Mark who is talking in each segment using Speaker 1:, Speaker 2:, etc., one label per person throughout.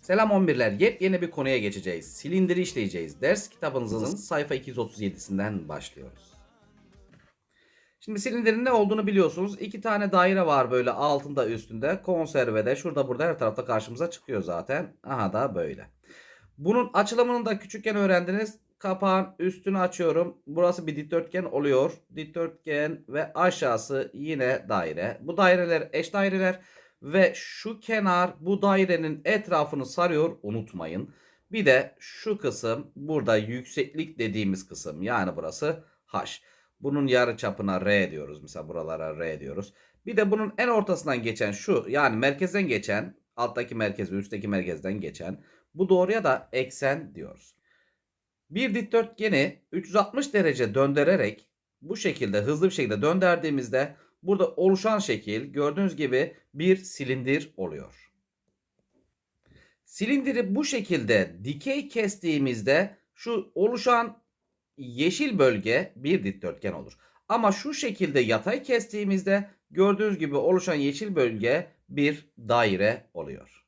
Speaker 1: Selam 11'ler. Yepyeni bir konuya geçeceğiz. Silindiri işleyeceğiz. Ders kitabınızın sayfa 237'sinden başlıyoruz. Şimdi silindirin ne olduğunu biliyorsunuz. İki tane daire var böyle altında üstünde. Konservede şurada burada her tarafta karşımıza çıkıyor zaten. Aha da böyle. Bunun açılımını da küçükken öğrendiniz. Kapağın üstünü açıyorum. Burası bir dikdörtgen oluyor. Dikdörtgen ve aşağısı yine daire. Bu daireler eş daireler ve şu kenar bu dairenin etrafını sarıyor unutmayın. Bir de şu kısım burada yükseklik dediğimiz kısım yani burası h. Bunun yarı çapına r diyoruz. Mesela buralara r diyoruz. Bir de bunun en ortasından geçen şu yani merkezden geçen alttaki merkez ve üstteki merkezden geçen bu doğruya da eksen diyoruz. Bir dikdörtgeni 360 derece döndürerek bu şekilde hızlı bir şekilde döndürdüğümüzde burada oluşan şekil gördüğünüz gibi bir silindir oluyor. Silindiri bu şekilde dikey kestiğimizde şu oluşan yeşil bölge bir dikdörtgen olur. Ama şu şekilde yatay kestiğimizde gördüğünüz gibi oluşan yeşil bölge bir daire oluyor.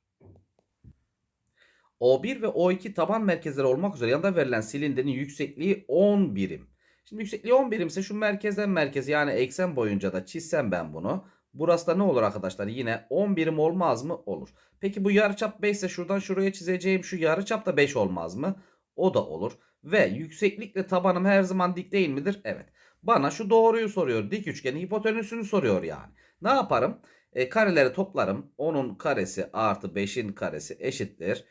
Speaker 1: O1 ve O2 taban merkezleri olmak üzere yanında verilen silindirin yüksekliği 10 birim. Şimdi yüksekliği 10 birim ise şu merkezden merkez yani eksen boyunca da çizsem ben bunu. Burası da ne olur arkadaşlar? Yine 10 birim olmaz mı? Olur. Peki bu yarıçap 5 ise şuradan şuraya çizeceğim şu yarıçap da 5 olmaz mı? O da olur. Ve yükseklikle tabanım her zaman dik değil midir? Evet. Bana şu doğruyu soruyor. Dik üçgenin hipotenüsünü soruyor yani. Ne yaparım? E, kareleri toplarım. 10'un karesi artı 5'in karesi eşittir.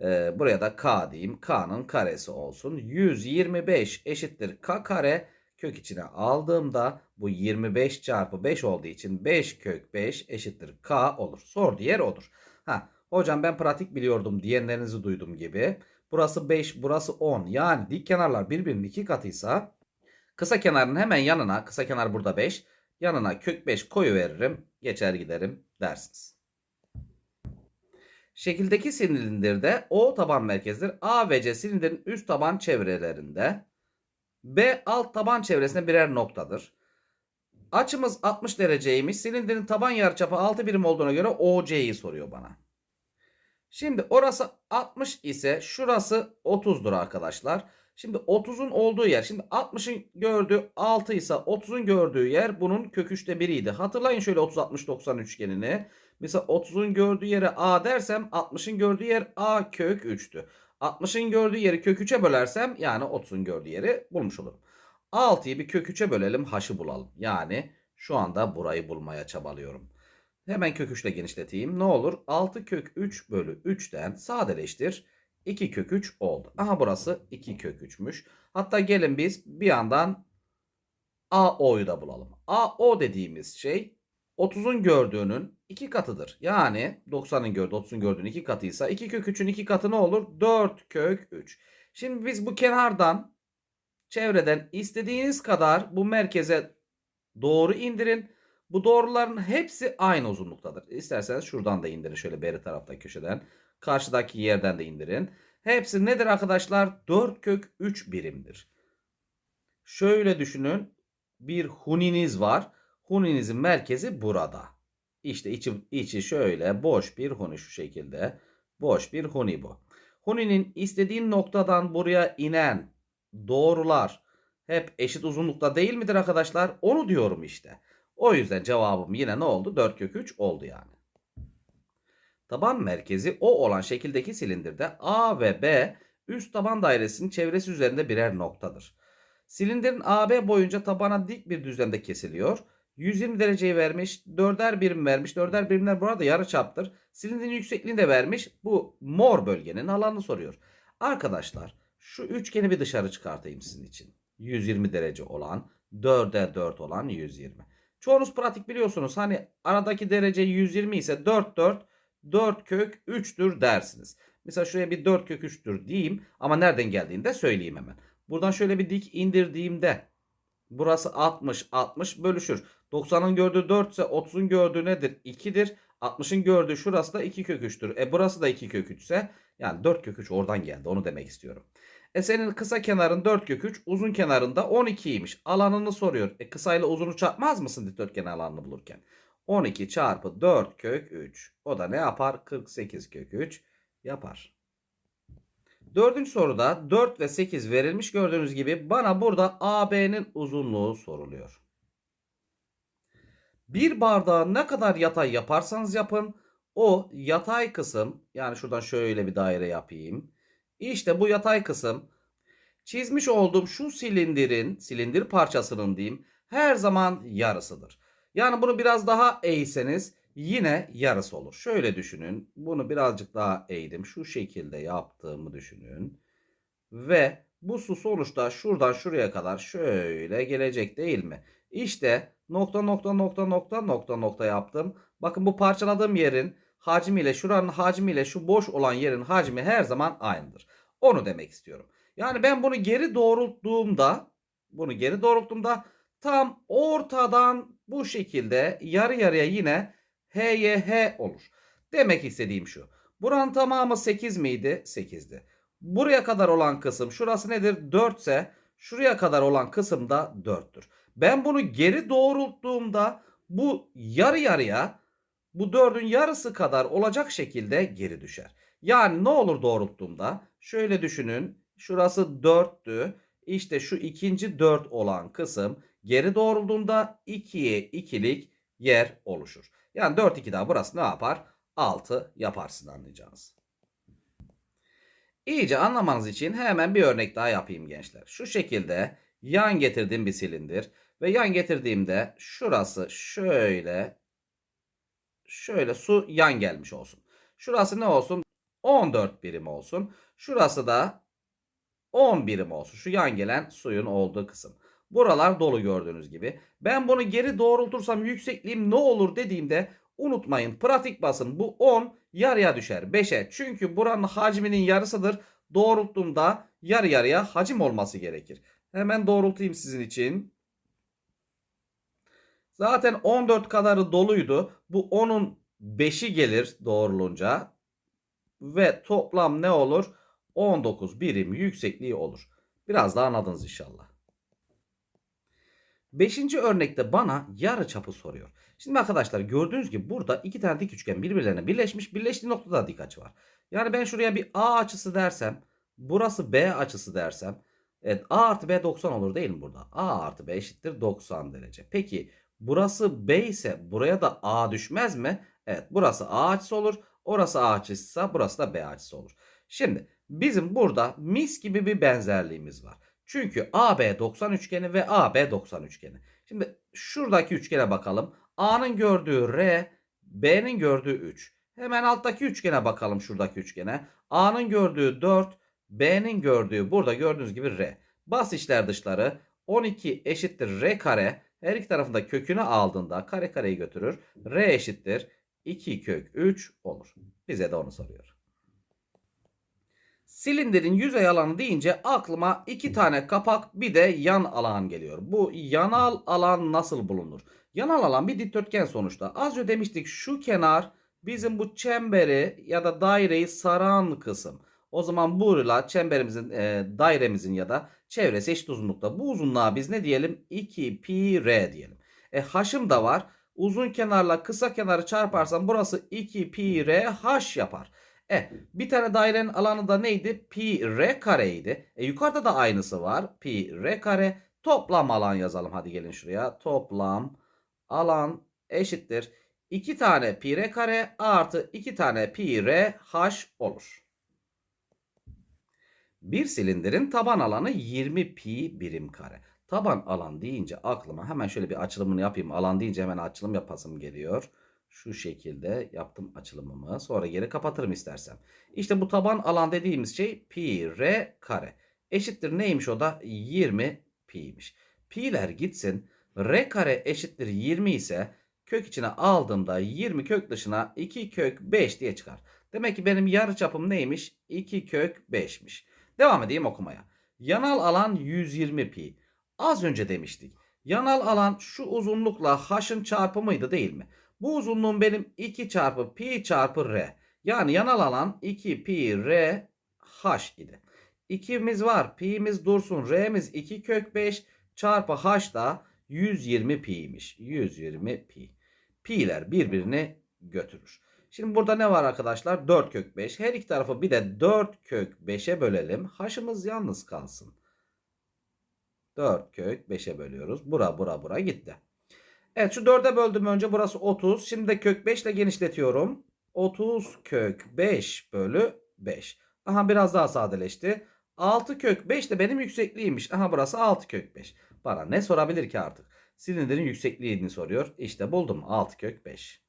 Speaker 1: E, buraya da k diyeyim. K'nın karesi olsun. 125 eşittir k kare. Kök içine aldığımda bu 25 çarpı 5 olduğu için 5 kök 5 eşittir k olur. Sor diğer odur. Ha, hocam ben pratik biliyordum diyenlerinizi duydum gibi. Burası 5, burası 10. Yani dik kenarlar birbirinin iki katıysa kısa kenarın hemen yanına, kısa kenar burada 5, yanına kök 5 koyu veririm, geçer giderim dersiniz. Şekildeki silindirde O taban merkezdir. A ve C silindirin üst taban çevrelerinde. B alt taban çevresinde birer noktadır. Açımız 60 dereceymiş. Silindirin taban yarıçapı 6 birim olduğuna göre OC'yi soruyor bana. Şimdi orası 60 ise şurası 30'dur arkadaşlar. Şimdi 30'un olduğu yer. Şimdi 60'ın gördüğü 6 ise 30'un gördüğü yer bunun kök 3'te 1'iydi. Hatırlayın şöyle 30 60 90 üçgenini. Mesela 30'un gördüğü yere A dersem 60'ın gördüğü yer A kök 3'tü. 60'ın gördüğü yeri kök 3'e bölersem yani 30'un gördüğü yeri bulmuş olurum. 6'yı bir kök 3'e bölelim h'ı bulalım. Yani şu anda burayı bulmaya çabalıyorum. Hemen kök 3 ile genişleteyim. Ne olur? 6 kök 3 bölü 3'ten sadeleştir. 2 kök 3 oldu. Aha burası 2 kök 3'müş. Hatta gelin biz bir yandan AO'yu da bulalım. AO dediğimiz şey 30'un gördüğünün 2 katıdır. Yani 90'ın gördüğü 30'un gördüğünün 2 katıysa 2 kök 3'ün 2 katı ne olur? 4 kök 3. Şimdi biz bu kenardan çevreden istediğiniz kadar bu merkeze doğru indirin. Bu doğruların hepsi aynı uzunluktadır. İsterseniz şuradan da indirin şöyle beri tarafta köşeden. Karşıdaki yerden de indirin. Hepsi nedir arkadaşlar? 4 kök 3 birimdir. Şöyle düşünün. Bir huniniz var. Huninizin merkezi burada. İşte içi, içi şöyle boş bir huni şu şekilde. Boş bir huni bu. Huninin istediğin noktadan buraya inen doğrular hep eşit uzunlukta değil midir arkadaşlar? Onu diyorum işte. O yüzden cevabım yine ne oldu? 4 kök 3 oldu yani. Taban merkezi O olan şekildeki silindirde A ve B üst taban dairesinin çevresi üzerinde birer noktadır. Silindirin AB boyunca tabana dik bir düzlemde kesiliyor. 120 dereceyi vermiş. 4'er birim vermiş. 4'er birimler burada yarıçaptır. Silindirin yüksekliğini de vermiş. Bu mor bölgenin alanını soruyor. Arkadaşlar şu üçgeni bir dışarı çıkartayım sizin için. 120 derece olan 4'e 4 olan 120. Çoğunuz pratik biliyorsunuz. Hani aradaki derece 120 ise 4 4 4 kök 3'tür dersiniz. Mesela şuraya bir 4 kök 3'tür diyeyim ama nereden geldiğini de söyleyeyim hemen. Buradan şöyle bir dik indirdiğimde burası 60 60 bölüşür. 90'ın gördüğü 4 ise 30'un gördüğü nedir? 2'dir. 60'ın gördüğü şurası da 2 kök 3'tür. E burası da 2 kök 3 ise yani 4 kök 3 oradan geldi. Onu demek istiyorum. E senin kısa kenarın 4 kök 3, uzun kenarında 12'ymiş. Alanını soruyor. E kısayla uzunu çarpmaz mısın dikdörtgen alanını bulurken? 12 çarpı 4 kök 3. O da ne yapar? 48 kök 3 yapar. Dördüncü soruda 4 ve 8 verilmiş gördüğünüz gibi bana burada AB'nin uzunluğu soruluyor. Bir bardağı ne kadar yatay yaparsanız yapın o yatay kısım yani şuradan şöyle bir daire yapayım. İşte bu yatay kısım çizmiş olduğum şu silindirin silindir parçasının diyeyim her zaman yarısıdır. Yani bunu biraz daha eğseniz yine yarısı olur. Şöyle düşünün. Bunu birazcık daha eğdim. Şu şekilde yaptığımı düşünün. Ve bu su sonuçta şuradan şuraya kadar şöyle gelecek değil mi? İşte nokta nokta nokta nokta nokta nokta yaptım. Bakın bu parçaladığım yerin hacmiyle şuranın hacmiyle şu boş olan yerin hacmi her zaman aynıdır. Onu demek istiyorum. Yani ben bunu geri doğrulttuğumda bunu geri doğrulttuğumda tam ortadan bu şekilde yarı yarıya yine HYH olur. Demek istediğim şu. Buranın tamamı 8 miydi? 8'di. Buraya kadar olan kısım şurası nedir? 4 ise şuraya kadar olan kısım da 4'tür. Ben bunu geri doğrulttuğumda bu yarı yarıya bu 4'ün yarısı kadar olacak şekilde geri düşer. Yani ne olur doğrulttuğumda? Şöyle düşünün. Şurası 4'tü. İşte şu ikinci 4 olan kısım geri doğrulduğunda 2'ye 2'lik yer oluşur. Yani 4 2 daha burası ne yapar? 6 yaparsın anlayacağınız. İyice anlamanız için hemen bir örnek daha yapayım gençler. Şu şekilde yan getirdiğim bir silindir ve yan getirdiğimde şurası şöyle şöyle su yan gelmiş olsun. Şurası ne olsun? 14 birim olsun. Şurası da 10 birim olsun. Şu yan gelen suyun olduğu kısım. Buralar dolu gördüğünüz gibi. Ben bunu geri doğrultursam yüksekliğim ne olur dediğimde unutmayın pratik basın bu 10 yarıya düşer 5'e. Çünkü buranın hacminin yarısıdır. Doğrulttuğumda yarı yarıya hacim olması gerekir. Hemen doğrultayım sizin için. Zaten 14 kadarı doluydu. Bu 10'un 5'i gelir doğrulunca. Ve toplam ne olur? 19 birim yüksekliği olur. Biraz daha anladınız inşallah. Beşinci örnekte bana yarı çapı soruyor. Şimdi arkadaşlar gördüğünüz gibi burada iki tane dik üçgen birbirlerine birleşmiş. Birleştiği noktada dik açı var. Yani ben şuraya bir A açısı dersem. Burası B açısı dersem. Evet A artı B 90 olur değil mi burada? A artı B eşittir 90 derece. Peki burası B ise buraya da A düşmez mi? Evet burası A açısı olur. Orası A açısıysa burası da B açısı olur. Şimdi bizim burada mis gibi bir benzerliğimiz var. Çünkü AB 90 üçgeni ve AB 90 üçgeni. Şimdi şuradaki üçgene bakalım. A'nın gördüğü R, B'nin gördüğü 3. Hemen alttaki üçgene bakalım şuradaki üçgene. A'nın gördüğü 4, B'nin gördüğü burada gördüğünüz gibi R. Bas içler dışları 12 eşittir R kare. Her iki tarafında kökünü aldığında kare kareyi götürür. R eşittir 2 kök 3 olur. Bize de onu soruyor. Silindirin yüzey alanı deyince aklıma iki tane kapak bir de yan alan geliyor. Bu yanal alan nasıl bulunur? Yanal alan bir dikdörtgen sonuçta. Az önce demiştik şu kenar bizim bu çemberi ya da daireyi saran kısım. O zaman burada çemberimizin, e, dairemizin ya da çevresi eşit uzunlukta. Bu uzunluğa biz ne diyelim? 2 pi r diyelim. E h'ım da var. Uzun kenarla kısa kenarı çarparsam burası 2 pi r h yapar. E bir tane dairenin alanı da neydi? Pi r kareydi. E yukarıda da aynısı var. Pi r kare. Toplam alan yazalım. Hadi gelin şuraya. Toplam alan eşittir. 2 tane pi r kare artı 2 tane pi r h olur. Bir silindirin taban alanı 20 pi birim kare. Taban alan deyince aklıma hemen şöyle bir açılımını yapayım. Alan deyince hemen açılım yapasım geliyor. Şu şekilde yaptım açılımımı. Sonra geri kapatırım istersem. İşte bu taban alan dediğimiz şey pi r kare. Eşittir neymiş o da? 20 pi'ymiş. Pi'ler gitsin. R kare eşittir 20 ise kök içine aldığımda 20 kök dışına 2 kök 5 diye çıkar. Demek ki benim yarıçapım neymiş? 2 kök 5'miş. Devam edeyim okumaya. Yanal alan 120 pi. Az önce demiştik. Yanal alan şu uzunlukla h'ın çarpımıydı değil mi? Bu uzunluğum benim 2 çarpı pi çarpı r. Yani yanal alan 2 pi r h idi. 2'miz var. Pi'miz dursun. R'miz 2 kök 5 çarpı h da 120 pi'ymiş. 120 pi. Pi'ler birbirini götürür. Şimdi burada ne var arkadaşlar? 4 kök 5. Her iki tarafı bir de 4 kök 5'e bölelim. H'ımız yalnız kalsın. 4 kök 5'e bölüyoruz. Bura bura bura gitti. Evet şu 4'e böldüm önce. Burası 30. Şimdi de kök 5 ile genişletiyorum. 30 kök 5 bölü 5. Aha biraz daha sadeleşti. 6 kök 5 de benim yüksekliğiymiş. Aha burası 6 kök 5. Bana ne sorabilir ki artık? Silindirin yüksekliğini soruyor. İşte buldum 6 kök 5.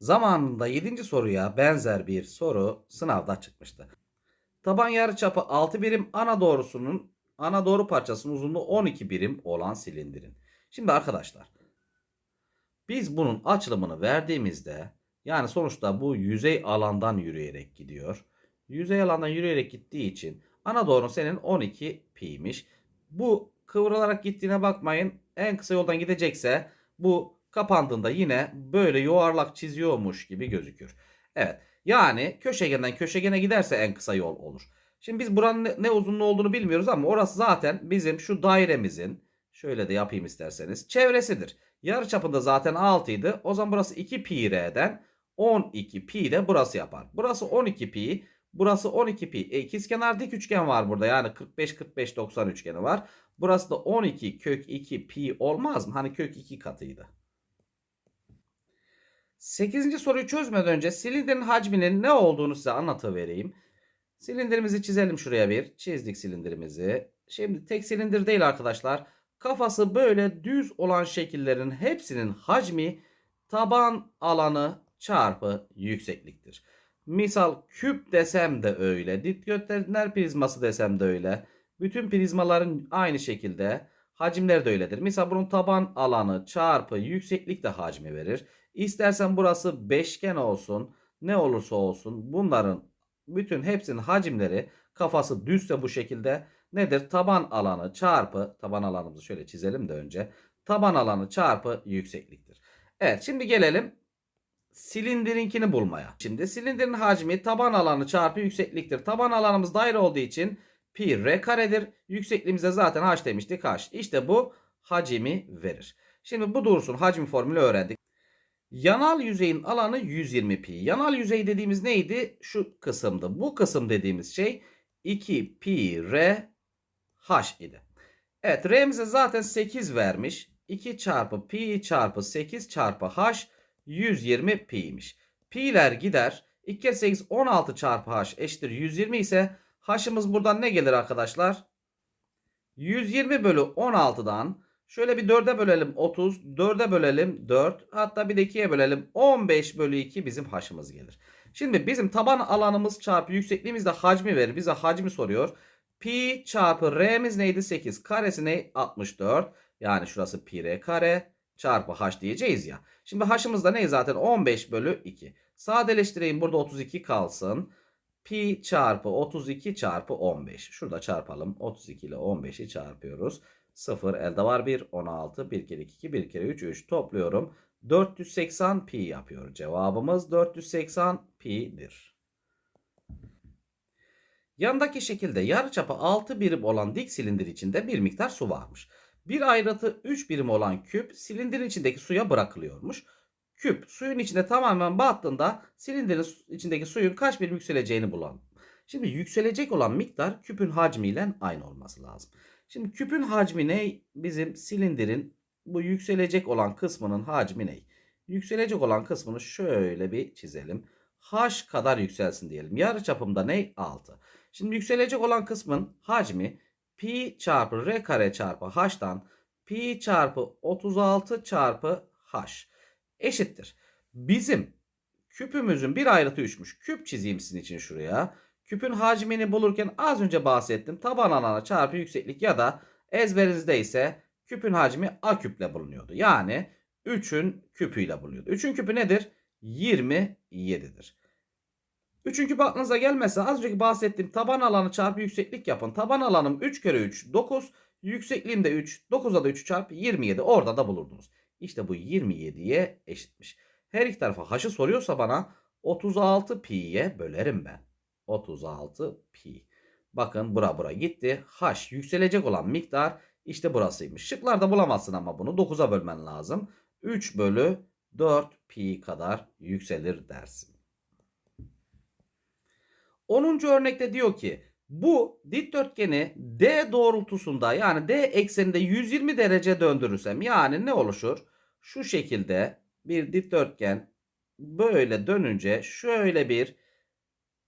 Speaker 1: Zamanında 7. soruya benzer bir soru sınavda çıkmıştı. Taban yarıçapı 6 birim ana doğrusunun ana doğru parçasının uzunluğu 12 birim olan silindirin. Şimdi arkadaşlar biz bunun açılımını verdiğimizde yani sonuçta bu yüzey alandan yürüyerek gidiyor. Yüzey alandan yürüyerek gittiği için ana doğrun senin 12 pi'ymiş. Bu kıvrılarak gittiğine bakmayın. En kısa yoldan gidecekse bu kapandığında yine böyle yuvarlak çiziyormuş gibi gözükür. Evet yani köşegenden köşegene giderse en kısa yol olur. Şimdi biz buranın ne, uzunluğu olduğunu bilmiyoruz ama orası zaten bizim şu dairemizin şöyle de yapayım isterseniz çevresidir. Yarı çapında zaten 6 idi. O zaman burası 2 pi r'den 12 pi de burası yapar. Burası 12 pi. Burası 12 pi. E, ikizkenar dik üçgen var burada. Yani 45 45 90 üçgeni var. Burası da 12 kök 2 pi olmaz mı? Hani kök 2 katıydı. 8. soruyu çözmeden önce silindirin hacminin ne olduğunu size anlatıvereyim. Silindirimizi çizelim şuraya bir. Çizdik silindirimizi. Şimdi tek silindir değil arkadaşlar. Kafası böyle düz olan şekillerin hepsinin hacmi taban alanı çarpı yüksekliktir. Misal küp desem de öyle. Dikdörtgenler prizması desem de öyle. Bütün prizmaların aynı şekilde hacimleri de öyledir. Misal bunun taban alanı çarpı yükseklik de hacmi verir. İstersen burası beşgen olsun. Ne olursa olsun bunların bütün hepsinin hacimleri kafası düzse bu şekilde nedir? Taban alanı çarpı taban alanımızı şöyle çizelim de önce. Taban alanı çarpı yüksekliktir. Evet şimdi gelelim silindirinkini bulmaya. Şimdi silindirin hacmi taban alanı çarpı yüksekliktir. Taban alanımız daire olduğu için pi r karedir. Yüksekliğimize zaten h demiştik h. İşte bu hacimi verir. Şimdi bu dursun hacim formülü öğrendik. Yanal yüzeyin alanı 120 pi. Yanal yüzey dediğimiz neydi? Şu kısımdı. Bu kısım dediğimiz şey 2 pi r h idi. Evet r'mize zaten 8 vermiş. 2 çarpı pi çarpı 8 çarpı h 120 pi'ymiş. Pi'ler gider. 2 kere 8 16 çarpı h eşittir 120 ise h'ımız buradan ne gelir arkadaşlar? 120 bölü 16'dan şöyle bir 4'e bölelim 30. 4'e bölelim 4. Hatta bir de 2'ye bölelim 15 bölü 2 bizim h'ımız gelir. Şimdi bizim taban alanımız çarpı yüksekliğimiz de hacmi verir. Bize hacmi soruyor. Pi çarpı r'miz neydi? 8. Karesi ne? 64. Yani şurası pi r kare çarpı h diyeceğiz ya. Şimdi h'ımız da ne zaten? 15 bölü 2. Sadeleştireyim burada 32 kalsın. Pi çarpı 32 çarpı 15. Şurada çarpalım. 32 ile 15'i çarpıyoruz. 0 elde var 1. 16. 1 kere 2 1 kere 3 3 topluyorum. 480 pi yapıyor. Cevabımız 480 pi'dir. Yandaki şekilde yarıçapı 6 birim olan dik silindir içinde bir miktar su varmış. Bir ayrıtı 3 birim olan küp silindirin içindeki suya bırakılıyormuş. Küp suyun içinde tamamen battığında silindirin içindeki suyun kaç birim yükseleceğini bulalım. Şimdi yükselecek olan miktar küpün hacmiyle aynı olması lazım. Şimdi küpün hacmi ne? Bizim silindirin bu yükselecek olan kısmının hacmi ne? Yükselecek olan kısmını şöyle bir çizelim. H kadar yükselsin diyelim. Yarı çapımda ne? 6. Şimdi yükselecek olan kısmın hacmi pi çarpı r kare çarpı h'tan pi çarpı 36 çarpı h eşittir. Bizim küpümüzün bir ayrıtı 3'müş. Küp çizeyim sizin için şuraya. Küpün hacmini bulurken az önce bahsettim. Taban alana çarpı yükseklik ya da ezberinizde ise küpün hacmi a küple bulunuyordu. Yani 3'ün küpüyle bulunuyordu. 3'ün küpü nedir? 27'dir. 3'ün küpü aklınıza gelmezse az önceki bahsettiğim taban alanı çarpı yükseklik yapın. Taban alanım 3 kere 3 9. Yüksekliğim de 3. 9'a da 3 çarp 27. Orada da bulurdunuz. İşte bu 27'ye eşitmiş. Her iki tarafa h'ı soruyorsa bana 36 pi'ye bölerim ben. 36 pi. Bakın bura bura gitti. H yükselecek olan miktar işte burasıymış. Şıklarda bulamazsın ama bunu 9'a bölmen lazım. 3 bölü 4 pi kadar yükselir dersin. 10. örnekte diyor ki bu dikdörtgeni D doğrultusunda yani D ekseninde 120 derece döndürürsem yani ne oluşur? Şu şekilde bir dikdörtgen böyle dönünce şöyle bir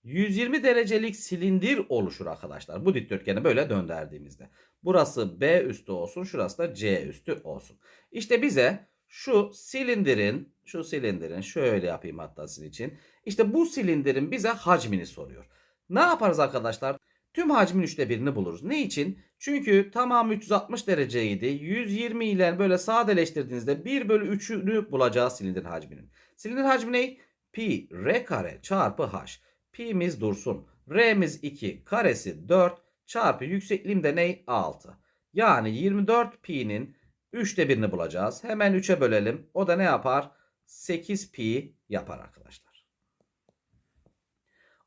Speaker 1: 120 derecelik silindir oluşur arkadaşlar. Bu dikdörtgeni böyle döndürdüğümüzde. Burası B üstü olsun, şurası da C üstü olsun. İşte bize şu silindirin, şu silindirin şöyle yapayım hatta sizin için. İşte bu silindirin bize hacmini soruyor. Ne yaparız arkadaşlar? Tüm hacmin üçte birini buluruz. Ne için? Çünkü tamam 360 dereceydi. 120 ile böyle sadeleştirdiğinizde 1 bölü 3'ünü bulacağız silindirin hacminin. Silindir hacmi ne? Pi r kare çarpı h. Pi'miz dursun. R'miz 2, karesi 4 çarpı yüksekliğim de ne? 6. Yani 24 pi'nin 3'te birini bulacağız. Hemen 3'e bölelim. O da ne yapar? 8 pi yapar arkadaşlar.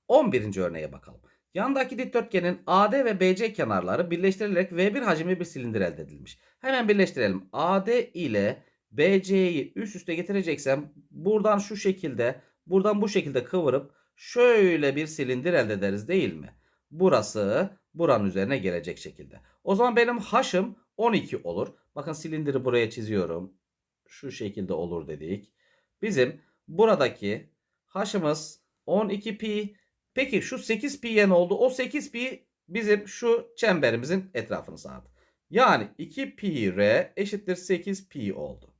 Speaker 1: 11. örneğe bakalım. Yandaki dikdörtgenin AD ve BC kenarları birleştirilerek V1 hacimli bir silindir elde edilmiş. Hemen birleştirelim. AD ile BC'yi üst üste getireceksem buradan şu şekilde, buradan bu şekilde kıvırıp şöyle bir silindir elde ederiz değil mi? Burası buranın üzerine gelecek şekilde. O zaman benim haşım 12 olur. Bakın silindiri buraya çiziyorum. Şu şekilde olur dedik. Bizim buradaki haşımız 12 pi. Peki şu 8 pi'ye ne oldu? O 8 pi bizim şu çemberimizin etrafını sardı. Yani 2 pi r eşittir 8 pi oldu.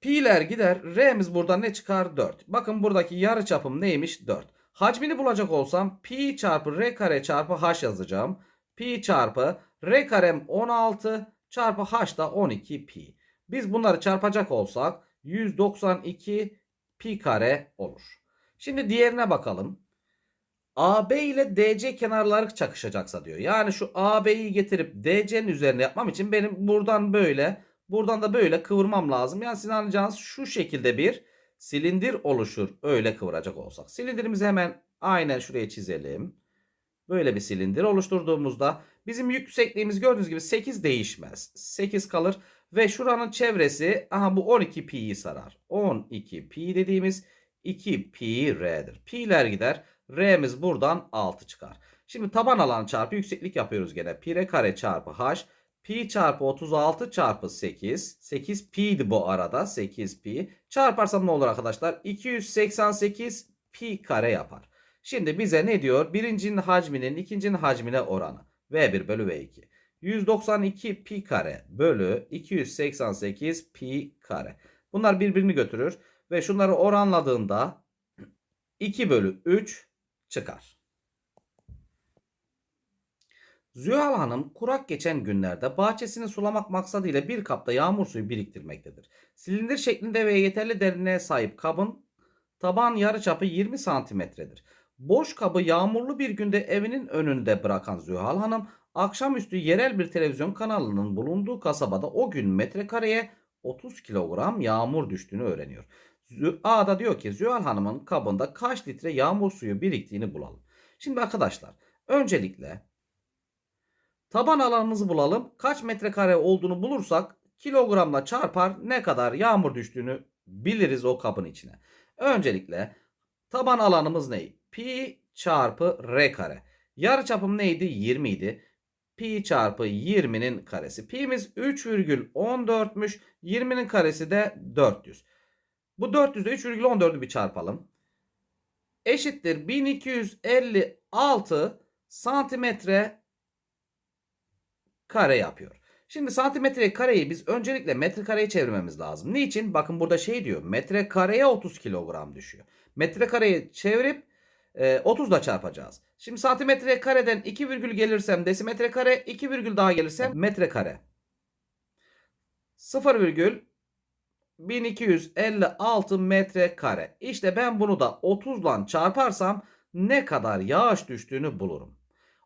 Speaker 1: Pi'ler gider. R'miz buradan ne çıkar? 4. Bakın buradaki yarı çapım neymiş? 4. Hacmini bulacak olsam pi çarpı r kare çarpı h yazacağım. Pi çarpı r karem 16 çarpı h da 12 pi. Biz bunları çarpacak olsak 192 pi kare olur. Şimdi diğerine bakalım. AB ile DC kenarları çakışacaksa diyor. Yani şu AB'yi getirip DC'nin üzerine yapmam için benim buradan böyle buradan da böyle kıvırmam lazım. Yani sizin anlayacağınız şu şekilde bir silindir oluşur öyle kıvıracak olsak. Silindirimizi hemen aynen şuraya çizelim. Böyle bir silindir oluşturduğumuzda bizim yüksekliğimiz gördüğünüz gibi 8 değişmez. 8 kalır ve şuranın çevresi aha bu 12 pi'yi sarar. 12 pi dediğimiz 2 pi r'dir. Pi'ler gider. R'miz buradan 6 çıkar. Şimdi taban alanı çarpı yükseklik yapıyoruz gene. Pi r kare çarpı h. Pi çarpı 36 çarpı 8. 8 pi'di bu arada. 8 pi. Çarparsam ne olur arkadaşlar? 288 pi kare yapar. Şimdi bize ne diyor? Birincinin hacminin ikincinin hacmine oranı. V1 bölü V2. 192 pi kare bölü 288 pi kare. Bunlar birbirini götürür. Ve şunları oranladığında 2 bölü 3 çıkar. Zühal Hanım kurak geçen günlerde bahçesini sulamak maksadıyla bir kapta yağmur suyu biriktirmektedir. Silindir şeklinde ve yeterli derinliğe sahip kabın taban yarıçapı 20 santimetredir. Boş kabı yağmurlu bir günde evinin önünde bırakan Zühal Hanım akşamüstü yerel bir televizyon kanalının bulunduğu kasabada o gün metrekareye 30 kilogram yağmur düştüğünü öğreniyor. A'da diyor ki Zühal Hanım'ın kabında kaç litre yağmur suyu biriktiğini bulalım. Şimdi arkadaşlar öncelikle taban alanımızı bulalım. Kaç metrekare olduğunu bulursak kilogramla çarpar ne kadar yağmur düştüğünü biliriz o kabın içine. Öncelikle taban alanımız ne? Pi çarpı r kare. Yarı çapım neydi? 20 idi. Pi çarpı 20'nin karesi. Pi'miz 3,14'müş. 20'nin karesi de 400. Bu 400'de 3,14'ü bir çarpalım. Eşittir 1256 santimetre kare yapıyor. Şimdi santimetre kareyi biz öncelikle metrekareye çevirmemiz lazım. Niçin? Bakın burada şey diyor. Metrekareye 30 kilogram düşüyor. Metrekareye çevirip e, 30 da çarpacağız. Şimdi santimetre kareden 2 virgül gelirsem desimetre kare 2 virgül daha gelirsem metrekare. 0 virgül 1256 metrekare. İşte ben bunu da 30 ile çarparsam ne kadar yağış düştüğünü bulurum.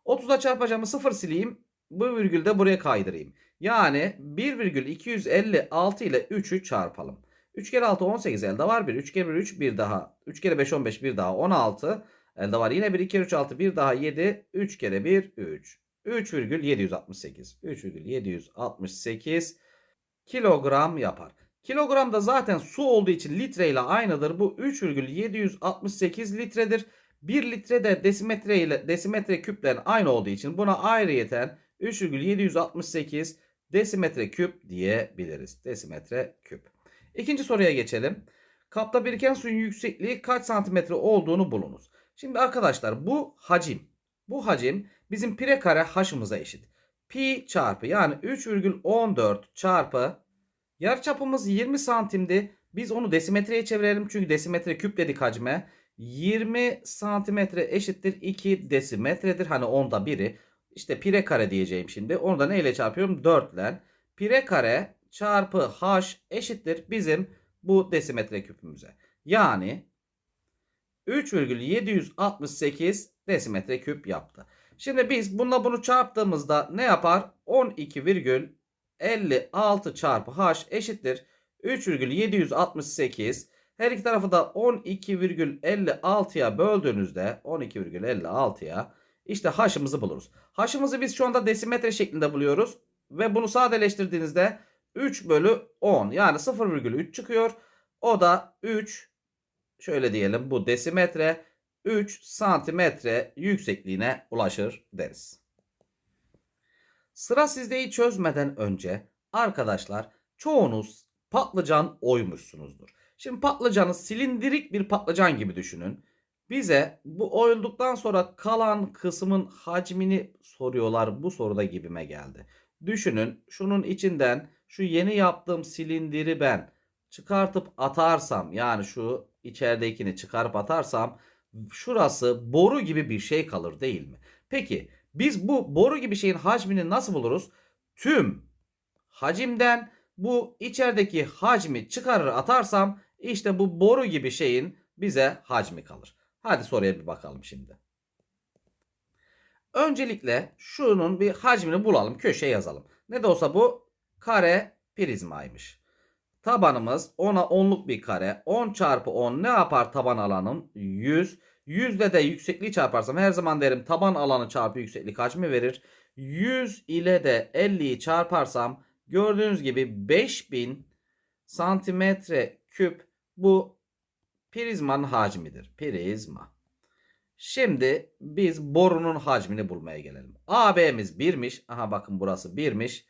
Speaker 1: 30'la çarpacağımı 0 sileyim. Bu virgülü de buraya kaydırayım. Yani 1,256 ile 3'ü çarpalım. 3 kere 6 18 elde var 1. 3 kere 1 3 bir daha. 3 kere 5 15 bir daha 16. Elde var yine 1 2 kere 3 6 bir daha 7. 3 kere 1 3. 3,768. 3,768 kilogram yapar. Kilogramda zaten su olduğu için litre ile aynıdır. Bu 3,768 litredir. 1 litre de desimetre ile desimetre küplerin aynı olduğu için buna ayrıyeten 3,768 desimetre küp diyebiliriz. Desimetre küp. İkinci soruya geçelim. Kapta biriken suyun yüksekliği kaç santimetre olduğunu bulunuz. Şimdi arkadaşlar bu hacim. Bu hacim bizim pire kare h'ımıza eşit. Pi çarpı yani 3,14 çarpı yarıçapımız 20 santimdi. Biz onu desimetreye çevirelim çünkü desimetre küp dedik hacme. 20 santimetre eşittir 2 desimetredir. Hani onda biri. İşte pire kare diyeceğim şimdi. Onu da neyle çarpıyorum? 4 ile. Pire kare çarpı h eşittir bizim bu desimetre küpümüze. Yani 3,768 desimetre küp yaptı. Şimdi biz bununla bunu çarptığımızda ne yapar? 12,56 çarpı h eşittir 3,768. Her iki tarafı da 12,56'ya böldüğünüzde 12,56'ya işte h'ımızı buluruz. H'ımızı biz şu anda desimetre şeklinde buluyoruz. Ve bunu sadeleştirdiğinizde 3 bölü 10 yani 0,3 çıkıyor. O da 3 şöyle diyelim bu desimetre 3 santimetre yüksekliğine ulaşır deriz. Sıra sizdeyi çözmeden önce arkadaşlar çoğunuz patlıcan oymuşsunuzdur. Şimdi patlıcanı silindirik bir patlıcan gibi düşünün. Bize bu oyulduktan sonra kalan kısmın hacmini soruyorlar. Bu soruda gibime geldi. Düşünün şunun içinden şu yeni yaptığım silindiri ben çıkartıp atarsam yani şu içeridekini çıkarıp atarsam şurası boru gibi bir şey kalır değil mi? Peki biz bu boru gibi şeyin hacmini nasıl buluruz? Tüm hacimden bu içerideki hacmi çıkarır atarsam işte bu boru gibi şeyin bize hacmi kalır. Hadi soruya bir bakalım şimdi. Öncelikle şunun bir hacmini bulalım. Köşeye yazalım. Ne de olsa bu kare prizmaymış. Tabanımız 10'a 10'luk bir kare. 10 çarpı 10 ne yapar taban alanım? 100. 100'de de yüksekliği çarparsam her zaman derim taban alanı çarpı yükseklik hacmi verir. 100 ile de 50'yi çarparsam gördüğünüz gibi 5000 santimetre küp bu prizmanın hacmidir. Prizma. Şimdi biz borunun hacmini bulmaya gelelim. AB'miz 1'miş. Aha bakın burası 1'miş.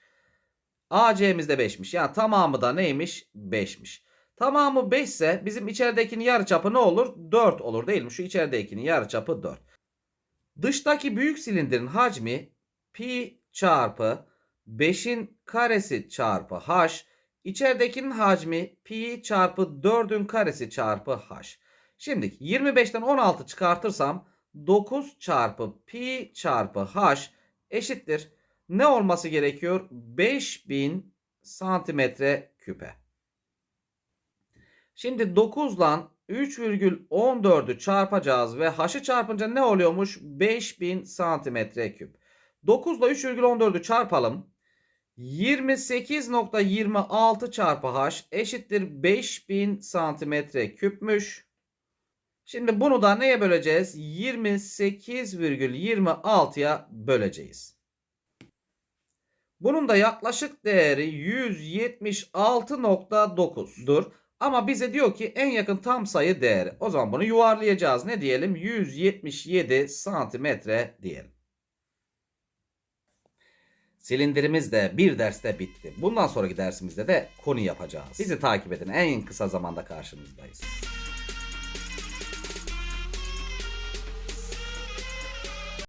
Speaker 1: AC'miz de 5'miş. Yani tamamı da neymiş? 5'miş. Tamamı 5 ise bizim içeridekinin yarıçapı ne olur? 4 olur değil mi? Şu içeridekinin yarıçapı 4. Dıştaki büyük silindirin hacmi pi çarpı 5'in karesi çarpı h. İçeridekinin hacmi pi çarpı 4'ün karesi çarpı h. Şimdi 25'ten 16 çıkartırsam 9 çarpı pi çarpı h eşittir. Ne olması gerekiyor? 5000 santimetre küpe. Şimdi 9 ile 3,14'ü çarpacağız ve h'ı çarpınca ne oluyormuş? 5000 santimetre küp. 9 ile 3,14'ü çarpalım. 28.26 çarpı h eşittir 5000 santimetre küpmüş. Şimdi bunu da neye böleceğiz? 28,26'ya böleceğiz. Bunun da yaklaşık değeri 176.9'dur. Ama bize diyor ki en yakın tam sayı değeri. O zaman bunu yuvarlayacağız. Ne diyelim? 177 santimetre diyelim. Silindirimiz de bir derste bitti. Bundan sonraki dersimizde de konu yapacağız. Bizi takip edin. En kısa zamanda karşınızdayız.